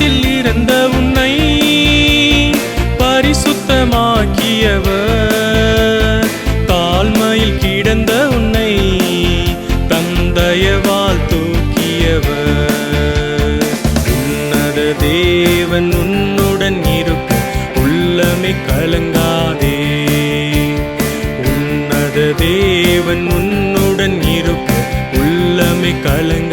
பாவத்தில் இருந்த உன்னை பரிசுத்தமாக்கியவர். தாழ்மையில் கிடந்த உன்னை தந்தயவால் தூக்கியவர். உன்னத தேவன் உன்னுடன் இருக்க உள்ளமை கலங்காதே. உன்னத தேவன் உன்னுடன் இருக்க உள்ளமை கலங்க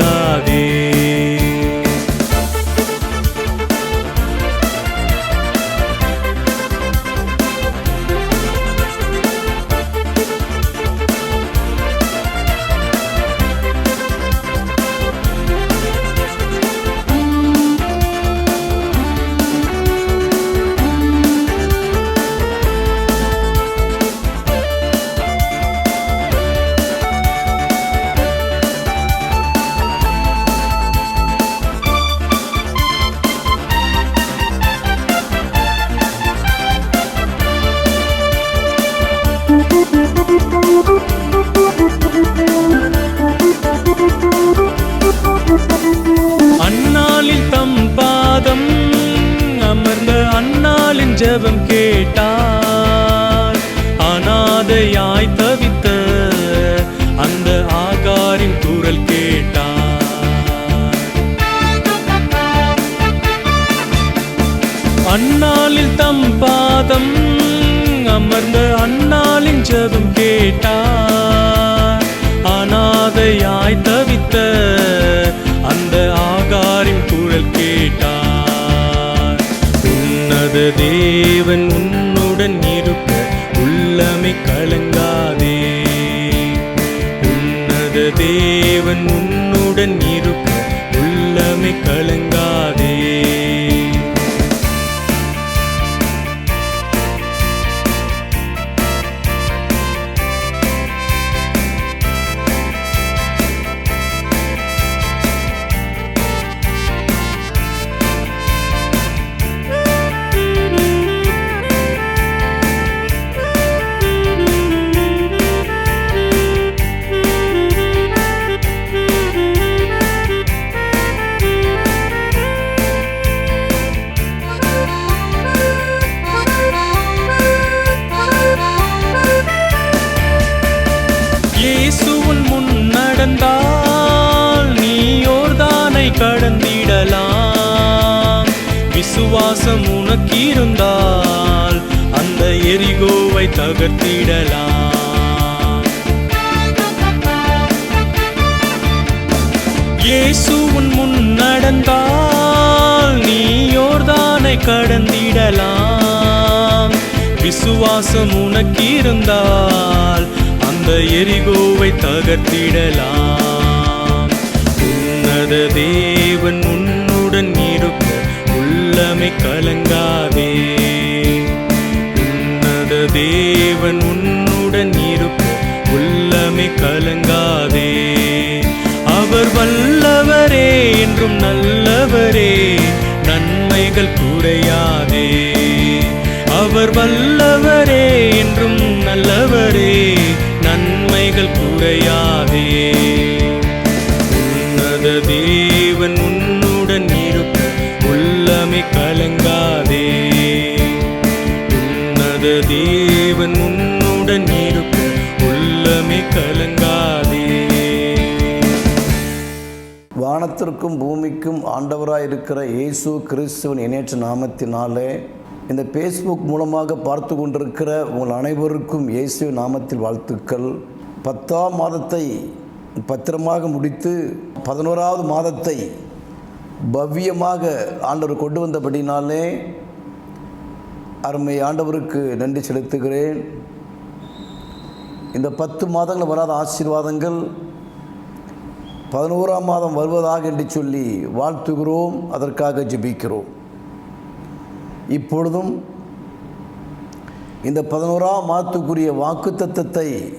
அனாதையாய் தவித்த விசுவாசம் உனக்கு இருந்தால் அந்த எரிகோவை தகர்த்திடலாம். இயேசுவின் முன் நடந்தால் நீ யோர்தானை கடந்திடலாம். விசுவாசம் உனக்கு இருந்தால் அந்த எரிகோவை தகர்த்திடலாம். உன்னத தேவன் உன்னுடன் இருக்க உள்ளமை கலங்காதே. உன்னத தேவன் உன்னுடன் இருப்ப உள்ளமை கலங்காதே. அவர் வல்லவரே என்றும் நல்லவரே நன்மைகள் குறையாதே. அவர் வல்லவரே என்றும் நல்லவரே நன்மைகள் குறையாதே. வானத்திற்கும் பூமிக்கும் ஆண்டவராய் இருக்கிற இயேசு கிறிஸ்துவின் இணையற்ற நாமத்தினாலே இந்த ஃபேஸ்புக் மூலமாக பார்த்து கொண்டிருக்கிற உங்கள் அனைவருக்கும் இயேசு நாமத்தில் வாழ்த்துக்கள். பத்தாம் மாதத்தை பத்திரமாக முடித்து பதினோராவது மாதத்தை பவ்யமாக ஆண்டவர் கொண்டு வந்தபடினாலே அருமை ஆண்டவருக்கு நன்றி செலுத்துகிறேன். இந்த பத்து மாதங்கள் வராத ஆசீர்வாதங்கள் பதினோராம் மாதம் வருவதாக என்று சொல்லி வாழ்த்துகிறோம் அதற்காக ஜெபிக்கிறோம். இப்பொழுதும் இந்த பதினோராம் மாதத்துக்குரிய வாக்கு தத்துவத்தை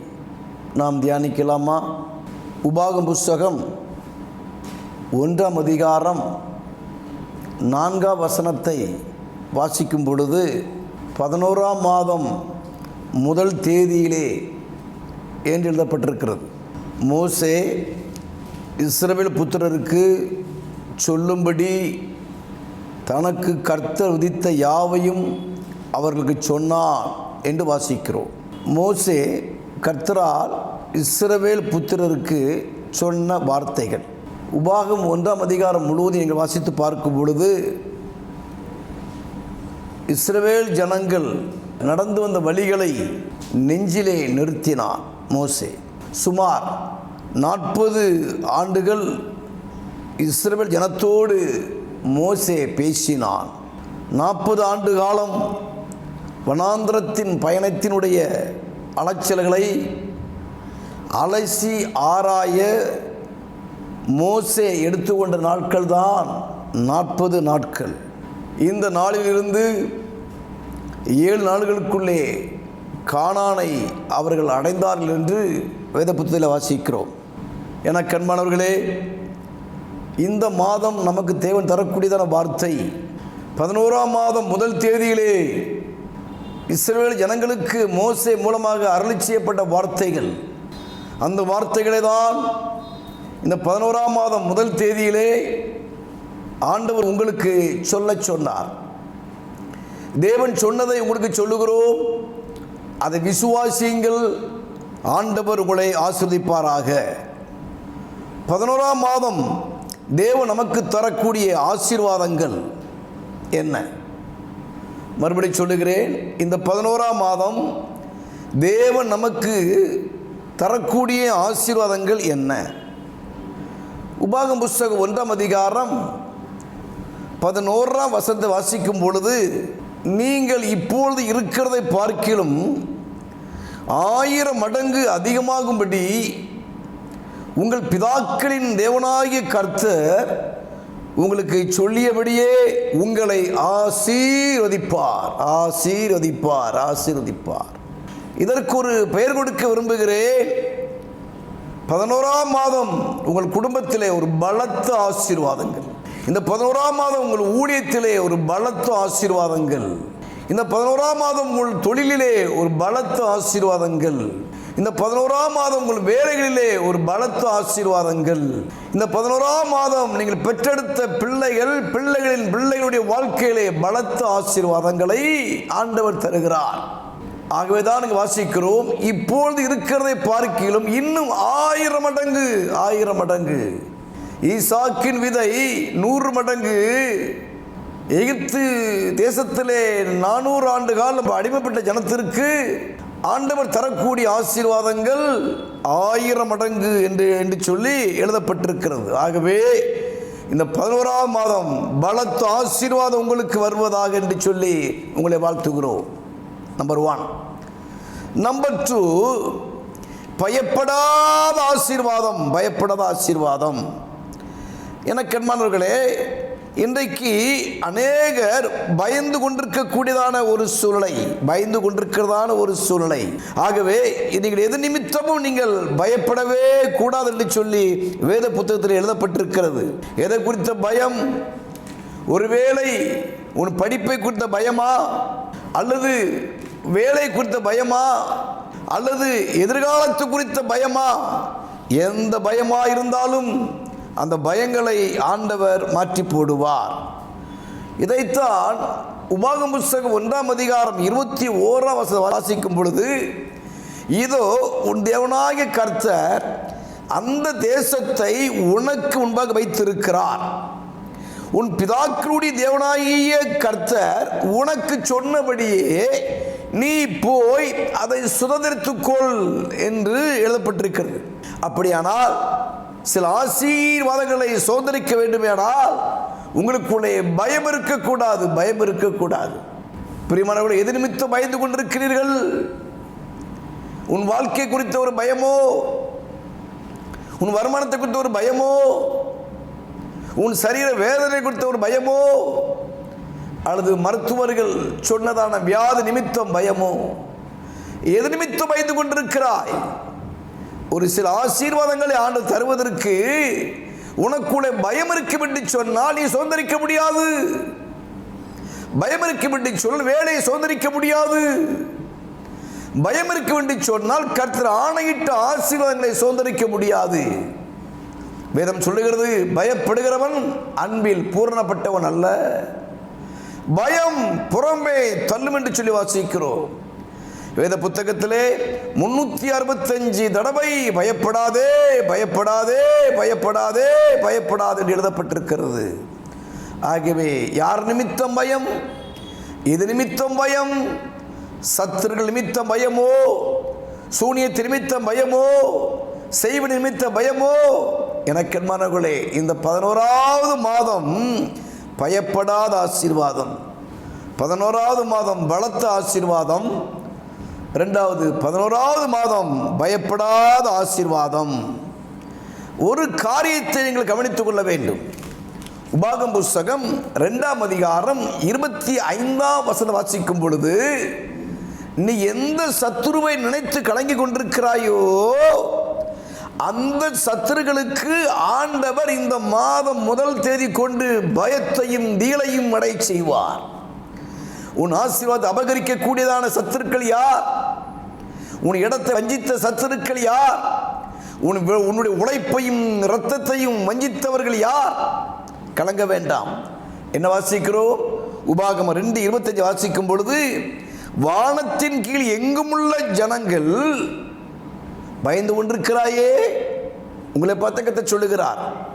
நாம் தியானிக்கலாமா? உபாகம் புஸ்தகம் ஒன்றாம் அதிகாரம் நான்காம் வசனத்தை வாசிக்கும் பொழுது பதினோராம் மாதம் முதல் தேதியிலே என்று எழுதப்பட்டிருக்கிறது. மோசே இஸ்ரவேல் புத்திரருக்கு சொல்லும்படி தனக்கு கர்த்தர் விதித்த யாவையும் அவர்களுக்கு சொன்னார் என்று வாசிக்கிறோம். மோசே கர்த்தரால் இஸ்ரவேல் புத்திரருக்கு சொன்ன வார்த்தைகள். உபாகம் ஒன்றாம் அதிகாரம் முழுவதும் நீங்கள் வாசித்து பார்க்கும் பொழுது இஸ்ரவேல் ஜனங்கள் நடந்து வந்த வழிகளை நெஞ்சிலே நிறுத்தினார் மோசே. சுமார் நாற்பது ஆண்டுகள் இஸ்ரேல் ஜனத்தோடு மோசே பேசினான். நாற்பது ஆண்டு காலம் வனாந்திரத்தின் பயணத்தினுடைய அலைச்சல்களை அலசி ஆராய மோசே எடுத்துக்கொண்ட நாட்கள் தான் நாற்பது நாட்கள். இந்த நாளிலிருந்து ஏழு நாடுகளுக்குள்ளே கானானை அவர்கள் அடைந்தார்கள் என்று வேத புத்தகத்தில் வாசிக்கிறோம். என கண்மானவர்களே இந்த மாதம் நமக்கு தேவன் தரக்கூடியதான வார்த்தை பதினோராம் மாதம் முதல் தேதியிலே இஸ்ரேல் ஜனங்களுக்கு மோசை மூலமாக அருளி செய்யப்பட்ட வார்த்தைகள். அந்த வார்த்தைகளை தான் இந்த பதினோராம் மாதம் முதல் தேதியிலே ஆண்டவர் உங்களுக்கு சொல்ல சொன்னார். தேவன் சொன்னதை உங்களுக்கு சொல்லுகிறோம். அதை விசுவாசியுங்கள் ஆண்டவர் உங்களை ஆஸ்வதிப்பாராக பதினோராம் மாதம் தேவன் நமக்கு தரக்கூடிய ஆசீர்வாதங்கள் என்ன? மறுபடி சொல்லுகிறேன் இந்த பதினோராம் மாதம் தேவன் நமக்கு தரக்கூடிய ஆசீர்வாதங்கள் என்ன? உபாகம் புஸ்தகம் ஒன்றாம் அதிகாரம் பதினோராம் வசனத்தை வாசிக்கும் பொழுது நீங்கள் இப்பொழுது இருக்கிறதை பார்க்கிலும் ஆயிரம் மடங்கு அதிகமாகும்படி உங்கள் பிதாக்களின் தேவனாகிய கர்த்தர் உங்களுக்கு சொல்லியபடியே உங்களை ஆசீர்வதிப்பார் ஆசீர்வதிப்பார் ஆசீர்வதிப்பார். இதற்கு ஒரு பெயர் கொடுக்க விரும்புகிறேன். பதினோராம் மாதம் உங்கள் குடும்பத்திலே ஒரு பலத்த ஆசீர்வாதங்கள். இந்த பதினோராம் மாதம் உங்கள் ஊழியத்திலே ஒரு பலத்த ஆசீர்வாதங்கள். இந்த பதினோராம் மாதம் உங்கள் தொழிலிலே ஒரு பலத்த ஆசீர்வாதங்கள். இந்த பதினோராம் மாதம் உங்கள் வேலைகளிலே ஒரு பலத்த ஆசீர்வாதங்கள். இந்த பதினோராம் மாதம் நீங்கள் பெற்றெடுத்த பிள்ளைகள் பிள்ளைகளின் பிள்ளைகளுடைய வாழ்க்கையிலே பலத்த ஆசீர்வாதங்களை ஆண்டவர் தருகிறார். ஆகவே தான் இங்கு வாசிக்கிறோம் இப்பொழுது இருக்கிறதை பார்க்கிலும் இன்னும் ஆயிரம் மடங்கு ஆயிரம் மடங்கு. ஈசாக்கின் விதை நூறு மடங்கு. எகிப்து தேசத்திலே நானூறு ஆண்டு காலம் அடிமைப்பட்ட ஜனத்திற்கு ஆண்டவர் தரக்கூடிய ஆசீர்வாதங்கள் ஆயிரம் மடங்கு என்று என்று சொல்லி எழுதப்பட்டிருக்கிறது. ஆகவே இந்த பதினோராம் மாதம் பலத்த ஆசீர்வாதம் உங்களுக்கு வருவதாக என்று சொல்லி உங்களை வாழ்த்துகிறோம். நம்பர் ஒன் நம்பர் டூ பயப்படாத ஆசீர்வாதம் பயப்படாத ஆசீர்வாதம். எனக்கு அன்பானவர்களே இன்றைக்கு அநேகர் பயந்து கொண்டிருக்கக்கூடியதான ஒரு சூழ்நிலை பயந்து கொண்டிருக்கிறதான ஒரு சூழ்நிலை. ஆகவே நீங்கள் எது நிமித்தமும் நீங்கள் பயப்படவே கூடாது என்று சொல்லி வேத புத்தகத்தில் எழுதப்பட்டிருக்கிறது. எதை குறித்த பயம்? ஒருவேளை உன் படிப்பை குறித்த பயமா? அல்லது வேலை குறித்த பயமா? அல்லது எதிர்காலத்து குறித்த பயமா? எந்த பயமா இருந்தாலும் அந்த பயங்களை ஆண்டவர் மாற்றி போடுவார். இதைத்தான் உபாகம் புஸ்தகம் ஒன்றாம் அதிகாரம் இருபத்தி ஓராம் வசனம் வாசிக்கும் பொழுது இதோ உன் தேவனாகிய கர்த்தர் அந்த தேசத்தை உனக்கு முன்பாக வைத்திருக்கிறார். உன் பிதாக்களுடைய தேவனாகிய கர்த்தர் உனக்கு சொன்னபடியே நீ போய் அதை சுதந்திரத்துக்கொள் என்று எழுதப்பட்டிருக்கிறது. அப்படியானால் சில ஆசீர்வாதங்களை சோதனைக்க வேண்டுமேனால் உங்களுக்குள்ளே பயம் இருக்கக்கூடாது பயம் இருக்கக்கூடாது. பிரியமானவர்களை எது நிமித்தம் பயந்து கொண்டிருக்கிறீர்கள்? உன் வாழ்க்கை குறித்த ஒரு பயமோ? உன் வருமானத்தை குறித்த ஒரு பயமோ? உன் சரீர வேதனை குறித்த ஒரு பயமோ? அல்லது மருத்துவர்கள் சொன்னதான வியாதி நிமித்தம் பயமோ? எது நிமித்தம் பயந்து கொண்டிருக்கிறாய்? ஒரு சில ஆசீர்வாதங்களை ஆண்டு தருவதற்கு உனக்குள்ளே பயம் இருக்கும் என்று சொன்னால் நீ சுதந்திரிக்க முடியாது. பயம் இருக்கும் என்று சொன்னால் வேலையை சுதந்திரிக்க முடியாது. பயம் இருக்கும் என்று சொன்னால் கர்த்தர் ஆணையிட்ட ஆசீர்வாதங்களை சுதந்திரிக்க முடியாது. வேதம் சொல்லுகிறது பயப்படுகிறவன் அன்பில் பூரணப்பட்டவன் அல்ல. பயம் புறம்பே தள்ளும் என்று சொல்லி வாசிக்கிறோம். வேத புத்தகத்திலே முன்னூத்தி அறுபத்தஞ்சு தடவை பயப்படாதே பயப்படாதே பயப்படாதே பயப்படாதே என்று எழுதப்பட்டிருக்கிறது. ஆகவே யார் நிமித்தம் பயம்? இது நிமித்தம் பயம்? சத்துருகள் நிமித்தம் பயமோ? சூனியத்து நிமித்தம் பயமோ? செய்வ நிமித்த பயமோ? எனக்கென்மானவர்களே இந்த பதினோராவது மாதம் பயப்படாத ஆசீர்வாதம். பதினோராவது மாதம் பலத்த ஆசீர்வாதம். ரெண்டாவது பதினோராவது மாதம் பயப்படாத ஆசீர்வாதம். ஒரு காரியத்தை நீங்கள் கவனித்துக் கொள்ள வேண்டும். உபாகம் புஸ்தகம் ரெண்டாம் அதிகாரம் இருபத்தி ஐந்தாம் வசனம் வாசிக்கும் பொழுது நீ எந்த சத்துருவை நினைத்து கலங்கி கொண்டிருக்கிறாயோ அந்த சத்துருகளுக்கு ஆண்டவர் இந்த மாதம் முதல் தேதி கொண்டு பயத்தையும் தீலையும் அடை செய்வார். உன் ஆசீர்வாதம் அபகரிக்கக்கூடியதான சத்துருக்கள் யார்? உன் இடத்தை வஞ்சித்த சத்துருக்கள் யார்? உன் உன்னுடைய உழைப்பையும் இரத்தத்தையும் வஞ்சித்தவர்கள் யார்? கலங்க வேண்டாம். என்ன வாசிக்கிறோம்? உபாகம ரெண்டு இருபத்தஞ்சு வாசிக்கும் பொழுது வானத்தின் கீழ் எங்குமுள்ள ஜனங்கள் பயந்து கொண்டிருக்கிறாயே? உங்களை பார்த்த கத்த சொல்லுகிறார்.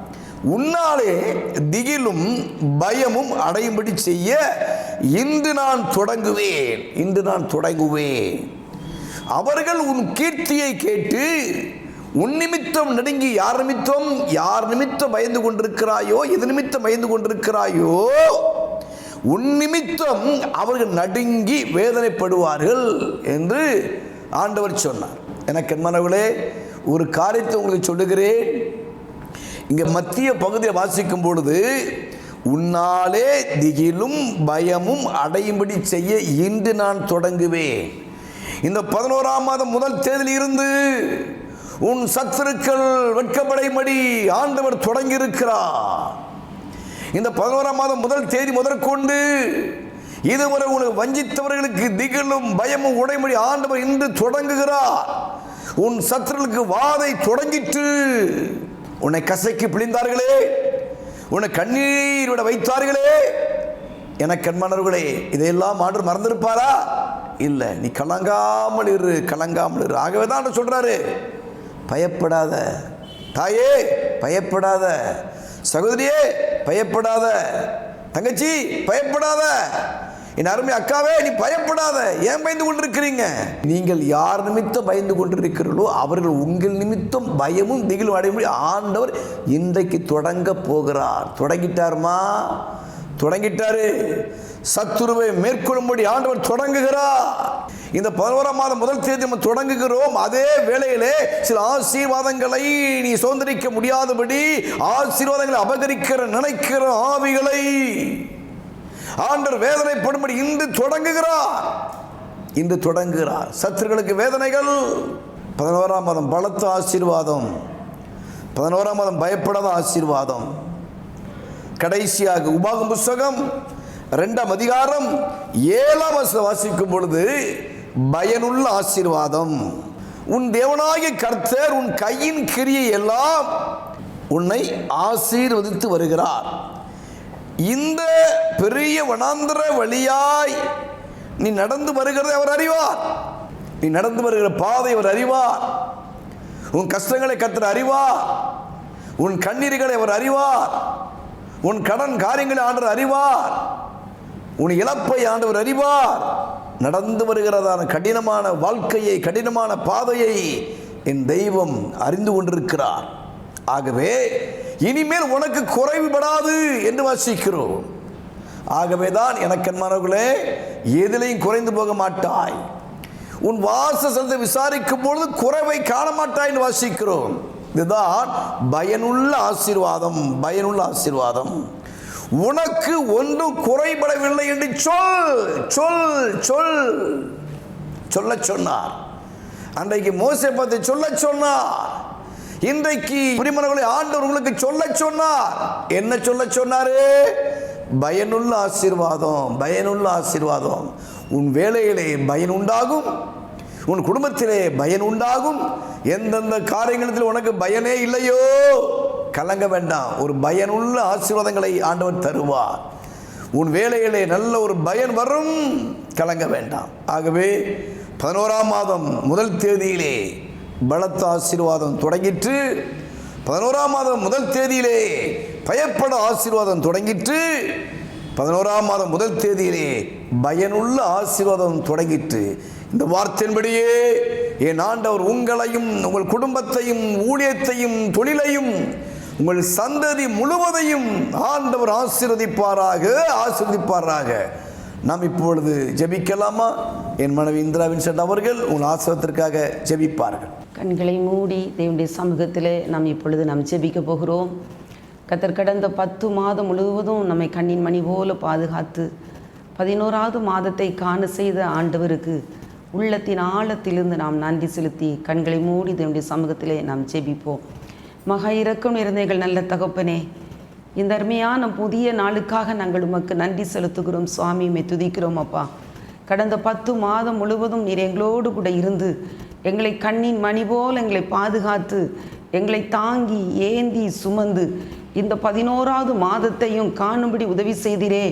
உன்னாலே திகிலும் பயமும் அடையும்படி செய்ய இன்று நான் தொடங்குவேன். இன்று நான் தொடங்குவேன். அவர்கள் உன் கீர்த்தியை கேட்டு உன் நிமித்தம் நடுங்கி யார் நிமித்தம்? யார் நிமித்தம் பயந்து கொண்டிருக்கிறாயோ? எது நிமித்தம் பயந்து கொண்டிருக்கிறாயோ? உன் நிமித்தம் அவர்கள் நடுங்கி வேதனைப்படுவார்கள் என்று ஆண்டவர் சொன்னார். எனக்கு மனவர்களே ஒரு காரியத்தை உங்களுக்கு சொல்லுகிறேன். இங்கே மத்திய பகுதியை வாசிக்கும் பொழுது உன்னாலே திகிலும் பயமும் அடையும்படி செய்ய இன்று நான் தொடங்குவேன். இந்த பதினோராம் மாதம் முதல் தேதியில் இருந்து உன் சத்துருக்கள் வெட்கப்படைமடி ஆண்டவர் தொடங்கியிருக்கிறார். இந்த பதினோராம் மாதம் முதல் தேதி முதற்கொண்டு இதுவரை உனக்கு வஞ்சித்தவர்களுக்கு திகிலும் பயமும் உடைமொழி ஆண்டவர் இன்று தொடங்குகிறார். உன் சத்துருளுக்கு வாதை தொடங்கிற்று உன்னை கசக்கி பிழிந்தார்களே உன்னை கண்ணீரோட வைத்தார்களே. என கண்மணர்களே இதையெல்லாம் ஆண்டு மறந்திருப்பாரா? இல்லை நீ கலங்காமல் இரு கலங்காமல் இரு. ஆகவே தான் சொல்கிறாரு பயப்படாத. தாயே பயப்படாத. சகோதரியே பயப்படாத. தங்கச்சி பயப்படாத. என் அருமை அக்காவே நீ பயப்படாத. ஏன் பயந்து கொண்டிருக்கிறீங்க? நீங்கள் யார் நிமித்தம் பயந்து கொண்டிருக்கிறீர்களோ அவர்கள் உங்கள் நிமித்தம் பயமும் திகிலும் அடையும்படி ஆண்டவர் இன்றைக்கு தொடங்க போகிறார். தொடங்கிட்டாருமா? தொடங்கிட்டாரு. சத்துருவை மேற்கொள்ளும்படி ஆண்டவர் தொடங்குகிறார். இந்த பதினோராம் மாதம் முதல் தேதி நம்ம தொடங்குகிறோம். அதே வேளையிலே சில ஆசீர்வாதங்களை நீ சுதந்திரிக்க முடியாதபடி ஆசீர்வாதங்களை அபகரிக்கிற நினைக்கிற ஆவிகளை ஆண்டவர் வேதனைப்படும்படி இன்று தொடங்குகிறார். இன்று தொடங்குகிறார். சத்துருக்களுக்கு வேதனைகள். பதினோராம் மாதம் பலத்த ஆசீர்வாதம். பதினோராம் மாதம் பயப்படாத ஆசீர்வாதம். கடைசியாக உபாகம் புஸ்தகம் ரெண்டாம் அதிகாரம் ஏழாம் வசனம் வாசிக்கும் பொழுது பயனுள்ள ஆசீர்வாதம். உன் தேவனாகிய கர்த்தர் உன் கையின் கிரியை எல்லாம் உன்னை ஆசீர்வதித்து வருகிறார். இந்த பெரிய வனாந்திர வழியாய் நீ நடந்து வருகிறதை அவர் அறிவார். நீ நடந்து வருகிற பாதை அவர் அறிவார். உன் கஷ்டங்களை கத்தர் அறிவார். உன் கண்ணீர்களை அவர் அறிவார். உன் கடன் காரியங்களை ஆண்டவர் அறிவார். உன் இழப்பை ஆண்டவர் அறிவார். நடந்து வருகிறதான கடினமான வாழ்க்கையை கடினமான பாதையை என் தெய்வம் அறிந்து கொண்டிருக்கிறார். ஆகவே இனிமேல் உனக்கு குறைவுபடாது என்று வாசிக்கிறோம். ஆகவே தான் எனக்கன்மானவர்களே எதிலையும் குறைந்து போக மாட்டாய். உன் வாச வாசத்தை விசாரிக்கும் பொழுது குறைவை காண மாட்டாய் என்று வாசிக்கிறோம். இதுதான் பயனுள்ள ஆசீர்வாதம் பயனுள்ள ஆசீர்வாதம். உனக்கு ஒன்றும் குறைபடவில்லை என்று சொல் சொல் சொல். சொல்ல சொன்னார். அன்றைக்கு மோசை பார்த்து சொல்ல சொன்னார். இன்றைக்கு பிரிமணங்களை ஆண்டவர் உங்களுக்கு சொல்ல சொன்னார். என்ன சொல்ல சொன்னாரு? பயனுள்ள ஆசீர்வாதம் பயனுள்ள ஆசீர்வாதம். உன் வேலையிலே பயன் உண்டாகும். உன் குடும்பத்திலே பயன் உண்டாகும். எந்தெந்த காரியங்களில் உனக்கு பயனே இல்லையோ கலங்க வேண்டாம். ஒரு பயனுள்ள ஆசீர்வாதங்களை ஆண்டவர் தருவார். உன் வேலையிலே நல்ல ஒரு பயன் வரும் கலங்க வேண்டாம். ஆகவே பதினோராம் மாதம் முதல் தேதியிலே பலத்த ஆசீர்வாதம் தொடங்கிற்று. பதினோராம் மாதம் முதல் தேதியிலே பயப்பட ஆசீர்வாதம் தொடங்கிற்று. பதினோராம் மாதம் முதல் தேதியிலே பயனுள்ள ஆசீர்வாதம் தொடங்கிற்று. இந்த வார்த்தையின்படியே என் ஆண்டவர் உங்களையும் உங்கள் குடும்பத்தையும் ஊழியத்தையும் தொழிலையும் உங்கள் சந்ததி முழுவதையும் ஆண்டவர் ஆசிர்வதிப்பாராக ஆசிர்வதிப்பாராக. நாம் இப்பொழுது ஜெபிக்கலாமா? என் மனைவி இந்திராவின் சென்ற அவர்கள் உங்கள் ஆசிரத்திற்காக ஜெபிப்பார்கள். கண்களை மூடி தேவனுடைய சமூகத்திலே நாம் இப்பொழுது நாம் ஜெபிக்க போகிறோம். கத்தர் கடந்த பத்து மாதம் முழுவதும் நம்மை கண்ணின் மணி போல பாதுகாத்து பதினோராவது மாதத்தை காண செய்த ஆண்டவருக்கு உள்ளத்தின் ஆழத்திலிருந்து நாம் நன்றி செலுத்தி கண்களை மூடி தேவனுடைய சமூகத்திலே நாம் ஜெபிப்போம். மகா இறக்கம் இருந்தீர்கள் நல்ல தகப்பனே இந்த அருமையான புதிய நாளுக்காக நாங்கள் உமக்கு நன்றி செலுத்துகிறோம். சுவாமியுமே துதிக்கிறோம் அப்பா. கடந்த பத்து மாதம் முழுவதும் நீர் எங்களோடு கூட இருந்து எங்களை கண்ணின் மணி போல் எங்களை பாதுகாத்து எங்களை தாங்கி ஏந்தி சுமந்து இந்த பதினோராவது மாதத்தையும் காணும்படி உதவி செய்தீரே.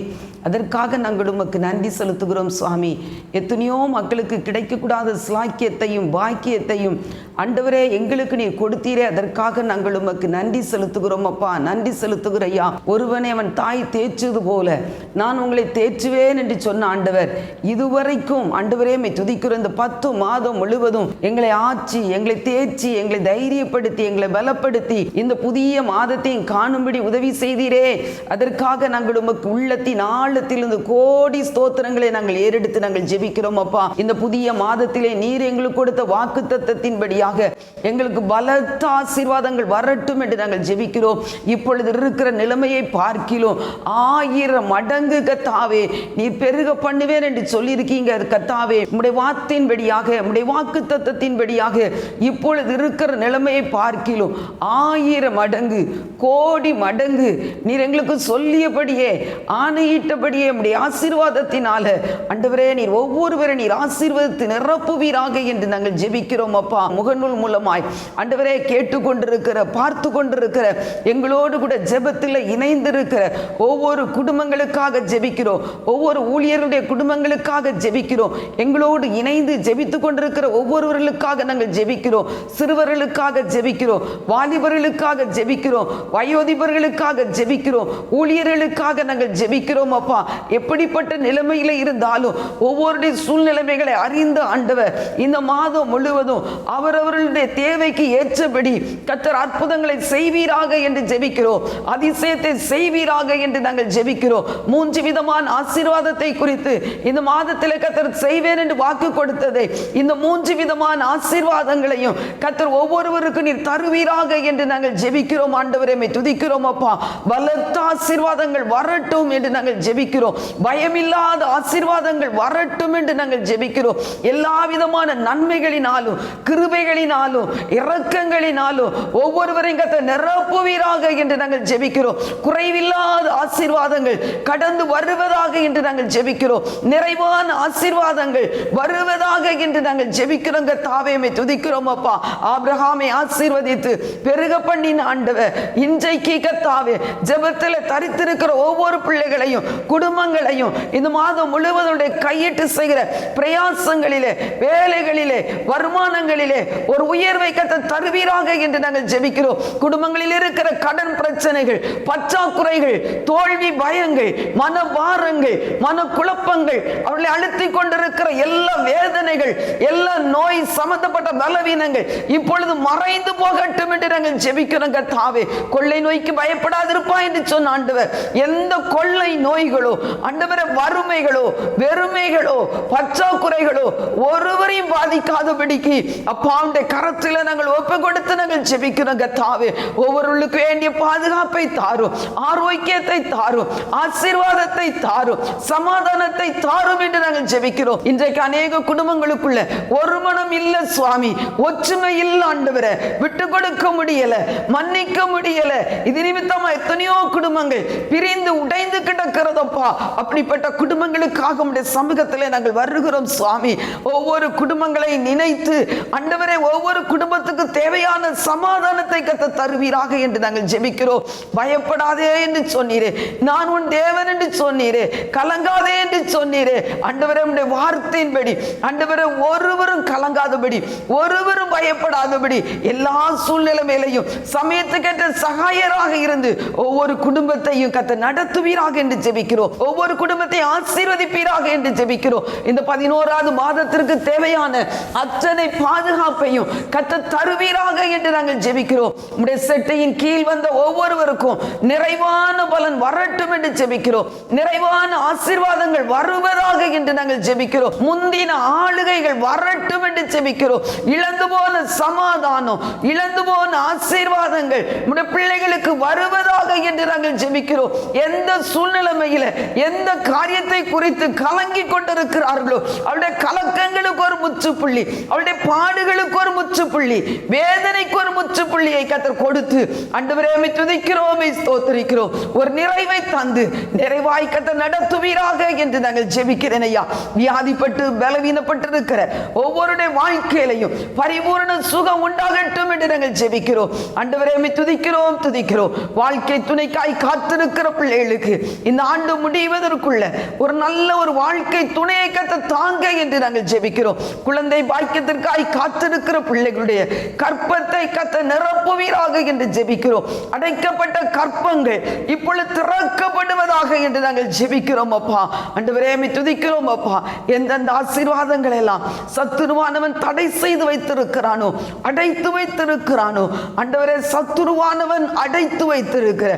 அதற்காக நாங்கள் உமக்கு நன்றி செலுத்துகிறோம் சுவாமி. எத்தனையோ மக்களுக்கு கிடைக்கக்கூடாத சிலாக்கியத்தையும் பாக்கியத்தையும் அண்டவரே எங்களுக்கு நீ கொடுத்தீரே. அதற்காக நாங்கள் உமக்கு நன்றி செலுத்துகிறோம் அப்பா. நன்றி செலுத்துகிற ஐயா. ஒருவனை அவன் தாய் தேய்ச்சது போல நான் உங்களை தேற்றுவேன் என்று சொன்ன ஆண்டவர் இதுவரைக்கும் ஆண்டவரே மை துதிக்கிற இந்த பத்து மாதம் முழுவதும் எங்களை ஆட்சி எங்களை தேய்ச்சி எங்களை தைரியப்படுத்தி எங்களை பலப்படுத்தி இந்த புதிய மாதத்தையும் காணும்படி உதவி செய்தீரே. அதற்காக நாங்கள் உமக்கு உள்ளத்தின் ஆழத்திலிருந்து கோடி ஸ்தோத்திரங்களை நாங்கள் ஏறெடுத்து நாங்கள் ஜெபிக்கிறோம் அப்பா. இந்த புதிய மாதத்திலே நீர் எங்களுக்கு கொடுத்த வாக்கு தத்தத்தின்படியாக எங்களுக்கு பலத்த ஆசீர்வாதங்கள் வரட்டும் என்று நாங்கள் ஜெபிக்கிறோம். இப்பொழுது இருக்கிற நிலைமையை பார்க்கிறோம் ஆயிரம் மடங்கு கத்தாவே நீ பெருக பண்ணுவேன் என்று சொல்லியிருக்கீங்க கத்தாவே. உடைய வார்த்தையின்படியாக உடைய வாக்கு தத்தத்தின்படியாக இப்பொழுது இருக்கிற நிலைமையை பார்க்கிறோம் ஆயிரம் மடங்கு கோடி மடங்கு நீர் எங்களுக்கு சொல்லியபடியே ஆணையிட்ட ஆணையிட்டபடியே உம்முடைய ஆசீர்வாதத்தினால அண்டவரே நீர் ஒவ்வொருவரை நீர் ஆசீர்வதித்து நிரப்புவீராக என்று நாங்கள் ஜெபிக்கிறோம் அப்பா. முகநூல் மூலமாய் அண்டவரே கேட்டுக்கொண்டிருக்கிற பார்த்து கொண்டிருக்கிற எங்களோடு கூட ஜெபத்தில் இணைந்திருக்கிற ஒவ்வொரு குடும்பங்களுக்காக ஜெபிக்கிறோம். ஒவ்வொரு ஊழியருடைய குடும்பங்களுக்காக ஜெபிக்கிறோம். எங்களோடு இணைந்து ஜெபித்து கொண்டிருக்கிற ஒவ்வொருவர்களுக்காக நாங்கள் ஜெபிக்கிறோம். சிறுவர்களுக்காக ஜெபிக்கிறோம். வாலிபர்களுக்காக ஜெபிக்கிறோம். வயோதிபர்களுக்காக ஜெபிக்கிறோம். ஊழியர்களுக்காக நாங்கள் ஜெபிக்கிறோம் அப்பா. எப்படிப்பட்ட நிலைமையில் இருந்தாலும் ஒவ்வொருடைய சூழ்நிலைமைகளை அறிந்த ஆண்டவர் இந்த மாதம் முழுவதும் அவரவர்களுடைய தேவைக்கு ஏற்றபடி கத்தர் அற்புதங்களை செய்வீராக என்று ஜெபிக்கிறோம் அதிசயத்தை செய்வீராக என்று நாங்கள் ஜெபிக்கிறோம். மூன்று விதமான ஆசீர்வாதத்தை குறித்து இந்த மாதத்தில் கத்தர் செய்வேன் என்று வாக்கு கொடுத்ததை இந்த மூன்று விதமான ஆசீர்வாதங்களையும் கத்தர் ஒவ்வொருவருக்கும் நீர் தருவீராக என்று நாங்கள் ஜெபிக்கிறோம். ஆண்டவரே துதிக்கிறோம் அப்பா. பலத்த ஆசீர்வாதங்கள் வரட்டும் என்று நாங்கள் ஜெபி ஜெபிக்கிறோம். பயமில்லாத ஆசீர்வாதங்கள் வரட்டும் என்று நாங்கள் ஜெபிக்கிறோம். எல்லா விதமான நன்மைகளினாலும் கிருபைகளினாலும் இரக்கங்களினாலும் ஒவ்வொருவரையும் கத்த நிரப்புவீராக என்று நாங்கள் ஜெபிக்கிறோம். குறைவில்லாத ஆசீர்வாதங்கள் கடந்து வருவதாக என்று நாங்கள் ஜெபிக்கிறோம். நிறைவான ஆசீர்வாதங்கள் வருவதாக என்று நாங்கள் ஜெபிக்கிறோம். தாவேமை துதிக்கிறோம் அப்பா. ஆபிரகாமை ஆசீர்வதித்து பெருக பண்ணின ஆண்டவர் இன்றைக்கு கத்தாவே ஜெபத்தில் தரித்திருக்கிற ஒவ்வொரு பிள்ளைகளையும் குடும்பங்களையும் இந்த மாதம் முழுவதுடைய கையிட்டு செய்கிற பிரயாசங்களிலே வேலைகளிலே வருமானங்களிலே ஒரு உயர்வை கத்த தருவீராக என்று நாங்கள் ஜெபிக்கிறோம். குடும்பங்களில் இருக்கிற கடன் பிரச்சனைகள் பற்றாக்குறைகள் தோல்வி பயங்கள் மனபாரங்கள் மன குழப்பங்கள் அவர்களை அழுத்தி கொண்டிருக்கிற எல்லா வேதனைகள் எல்லா நோய் சம்பந்தப்பட்ட பலவீனங்கள் இப்பொழுது மறைந்து போகட்டும் என்று நாங்கள் ஜெபிக்கிறோம் தாவே கொள்ளை நோய்க்கு பயப்படாதிருப்பா என்று சொன்ன ஆண்டவர் எந்த கொள்ளை நோய்களோ அண்டவர வறுமைகளோ வெறுமைகளோ பற்றாக்குறைகளோ ஒருவரையும் பாதிக்காதபடிக்கு அப்பாவுடைய கரத்தில் நாங்கள் ஒப்பு கொடுத்து நாங்கள் ஜெபிக்கிறோம் கர்த்தாவே. ஒவ்வொருவர்களுக்கு வேண்டிய பாதுகாப்பை தாரும் ஆரோக்கியத்தை தாரும் ஆசீர்வாதத்தை தாரும் சமாதானத்தை தாரும் என்று நாங்கள் ஜெபிக்கிறோம். இன்றைக்கு அநேக குடும்பங்களுக்குள்ள ஒரு மனம் இல்ல சுவாமி ஒற்றுமை இல்ல ஆண்டவர விட்டு கொடுக்க முடியல மன்னிக்க முடியல. இது நிமித்தமா எத்தனையோ குடும்பங்கள் பிரிந்து உடைந்து கிடக்கிறதோ கிடக்கிறதப்பா அப்படிப்பட்ட குடும்பங்களுக்காக உடைய சமூகத்திலே நாங்கள் வருகிறோம் சுவாமி. ஒவ்வொரு குடும்பங்களை நினைத்து அண்டவரை ஒவ்வொரு குடும்பத்துக்கு தேவையான சமாதானத்தை கத்த தருவீராக என்று நாங்கள் ஜெபிக்கிறோம். பயப்படாதே என்று சொன்னீரே. நான் உன் தேவன் என்று சொன்னீரே. கலங்காதே என்று சொன்னீரே. ஆண்டவரே உடைய வார்த்தையின்படி ஆண்டவரே ஒருவரும் கலங்காதபடி ஒருவரும் பயப்படாதபடி எல்லா சூழ்நிலை மேலையும் சமயத்துக்கேற்ற சகாயராக இருந்து ஒவ்வொரு குடும்பத்தையும் கத்த நடத்துவீராக என்று ஜெபிக்கிறோம். ஒவ்வொரு குடும்பத்தையும் ஆசீர்வதிப்பீராக என்று ஜெபிக்கிறோம். இந்த பதினோராவது மாதத்திற்கு தேவையான அத்தனை பாதுகாப்பையும் கத்த தருவீராக என்று நாங்கள் ஜெபிக்கிறோம். உடைய செட்டையின் கீழ் வந்த ஒவ்வொருவருக்கும் நிறைவான பலன் வரட்டும் என்று ஜெபிக்கிறோம். நிறைவான ஆசீர்வாதங்கள் வருவதாக என்று நாங்கள் ஜெபிக்கிறோம். முந்தின ஆளுகைகள் வரட்டும் என்று ஜெபிக்கிறோம். இழந்து போன சமாதானம் இழந்து போன ஆசீர்வாதங்கள் உடைய பிள்ளைகளுக்கு வருவதாக என்று நாங்கள் ஜெபிக்கிறோம். எந்த சூழ்நிலைமையில் எந்த காரியத்தை குறித்து கலங்கி கொண்டிருக்கிறார்களோ அவருடைய கலக்கங்களுக்கு ஒரு முற்றுப்புள்ளி அவருடைய பாடுகளுக்கு ஒரு முற்றுப்புள்ளி வேதனைக்கு ஒரு முற்றுப்புள்ளியை கத்தர் கொடுத்து அண்டவரே துதிக்கிறோமே ஸ்தோத்தரிக்கிறோம். ஒரு நிறைவை தந்து நிறைவாய் கத்தர் நடத்துவீராக என்று நாங்கள் ஜெபிக்கிறேன் ஐயா. வியாதிப்பட்டு பலவீனப்பட்டிருக்கிற ஒவ்வொருடைய வாழ்க்கையிலையும் பரிபூரண சுகம் உண்டாகட்டும் என்று நாங்கள் ஜெபிக்கிறோம். அண்டவரே துதிக்கிறோம் துதிக்கிறோம். வாழ்க்கை துணைக்காய் காத்திருக்கிற பிள்ளைகளுக்கு இந்த ஆண்டு ஆண்டு முடிவதற்குள்ள ஒரு நல்ல ஒரு வாழ்க்கை துணையை கத்த தாங்க என்று நாங்கள் ஜெபிக்கிறோம். குழந்தை பாக்கியத்திற்காய் காத்திருக்கிற பிள்ளைகளுடைய கற்பத்தை கத்த நிரப்புவீராக என்று ஜெபிக்கிறோம். அடைக்கப்பட்ட கற்பங்கள் இப்பொழுது திறக்கப்படுவதாக என்று நாங்கள் ஜெபிக்கிறோம் அப்பா. அன்று அண்டவரே துதிக்கிறோம் அப்பா. எந்தெந்த ஆசீர்வாதங்கள் எல்லாம் சத்துருவானவன் தடை செய்து வைத்திருக்கிறானோ அடைத்து வைத்திருக்கிறானோ அண்டவரே சத்துருவானவன் அடைத்து வைத்திருக்கிற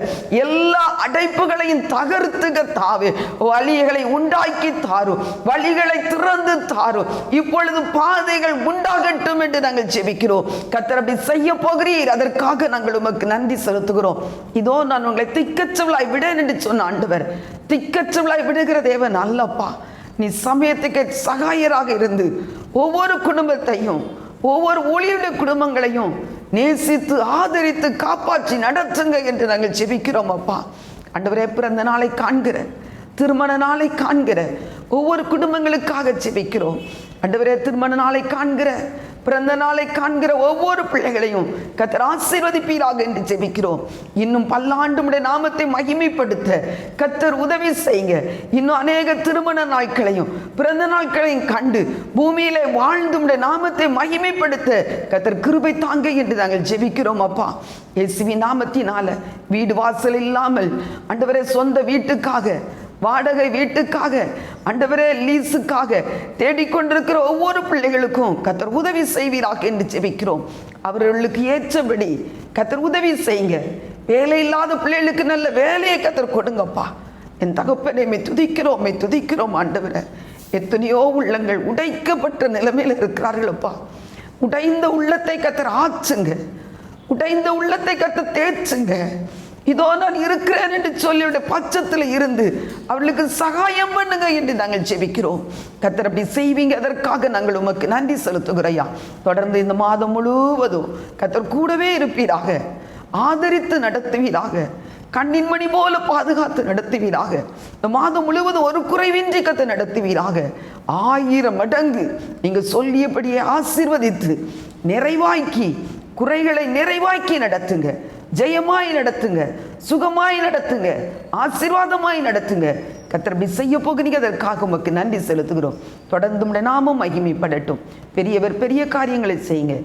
எல்லா அடைப்புகளையும் தகர்த்துக தாவே வழிகளை உண்டாக்கி தாரும் வழிகளை திறந்து தாரும் இப்பொழுது பாதைகள் உண்டாகட்டும் என்று நாங்கள் ஜெபிக்கிறோம். கத்தர் அப்படி செய்ய போகிறீர் அதற்காக நாங்கள் உமக்கு நன்றி செலுத்துகிறோம். இதோ நான் உங்களை திக்கச்சவளாய் விட என்று சொன்ன ஆண்டவர். திக்கச்சவளாய் விடுகிற தேவன் அல்லப்பா. நீ சமயத்துக்கு சகாயராக இருந்து ஒவ்வொரு குடும்பத்தையும் ஒவ்வொரு ஊழியருடைய குடும்பங்களையும் நேசித்து ஆதரித்து காப்பாற்றி நடத்துங்க என்று நாங்கள் ஜெபிக்கிறோம் அப்பா. ஆண்டவரே பிறந்த நாளை காண்கிற திருமண நாளை காண்கிற ஒவ்வொரு குடும்பங்களுக்காக ஜெபிக்கிறோம். அண்டவரே திருமண நாளை காண்கிற பிறந்த நாளை காண்கிற ஒவ்வொரு பிள்ளைகளையும் கத்தர் ஆசீர்வதிப்பீராக என்று ஜெபிக்கிறோம். இன்னும் பல்லாண்டுடைய நாமத்தை மகிமைப்படுத்த கத்தர் உதவி செய்யுங்க. இன்னும் அநேக திருமண நாட்களையும் பிறந்த நாட்களையும் கண்டு பூமியில வாழ்ந்துடைய நாமத்தை மகிமைப்படுத்த கத்தர் கிருபை தாங்க என்று நாங்கள் ஜெபிக்கிறோம் அப்பா. எஸ்வி நாமத்தினால வீடு வாசல் இல்லாமல் ஆண்டவரே சொந்த வீட்டுக்காக வாடகை வீட்டுக்காக அண்டவரே லீஸுக்காக தேடிக்கொண்டிருக்கிற ஒவ்வொரு பிள்ளைகளுக்கும் கத்தர் உதவி செய்வீராக என்று ஜெபிக்கிறோம். அவர்களுக்கு ஏற்றபடி கத்தர் உதவி செய்யுங்க. வேலை இல்லாத பிள்ளைகளுக்கு நல்ல வேலையை கத்தர் கொடுங்கப்பா. என் தகப்பனை மெய் துதிக்கிறோம் மே துதிக்கிறோம் ஆண்டவரை. எத்தனையோ உள்ளங்கள் உடைக்கப்பட்ட நிலைமையில் இருக்கிறார்களப்பா. உடைந்த உள்ளத்தை கத்தர் ஆச்சுங்க உடைந்த உள்ளத்தை கத்த தேய்ச்சுங்க இதோ நான் இருக்கிறேன் என்று சொல்லி பச்சத்தில் இருந்து அவளுக்கு சகாயம் பண்ணுங்க என்று நாங்கள் ஜெபிக்கிறோம். கத்தர் அப்படி செய்வீங்க அதற்காக நாங்கள் உமக்கு நன்றி செலுத்துகிறையா தொடர்ந்து இந்த மாதம் முழுவதும் கத்தர் கூடவே இருப்பீராக. ஆதரித்து நடத்துவீராக. கண்ணின் மணி போல பாதுகாத்து நடத்துவீராக. இந்த மாதம் முழுவதும் ஒரு குறைவின்றி கத்து நடத்துவீராக. ஆயிரம் மடங்கு நீங்கள் சொல்லியபடியே ஆசீர்வதித்து நிறைவாக்கி குறைகளை நிறைவாக்கி நடத்துங்க. ஜெயமாய் நடத்துங்க சுகமாய் நடத்துங்க ஆசீர்வாதமாய் நடத்துங்க. கத்தர் செய்ய போகிறீங்க அதற்காக உமக்கு நன்றி செலுத்துகிறோம். தொடர்ந்து நாமும் மகிமைப்படட்டும். பெரியவர் பெரிய காரியங்களை செய்யுங்க.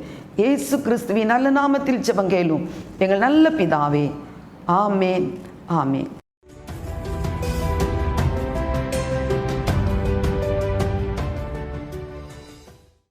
இயேசு கிறிஸ்துவின் நல்ல நாமத்தில் ஜெபங்கேலும் எங்கள் நல்ல பிதாவே ஆமேன் ஆமேன்.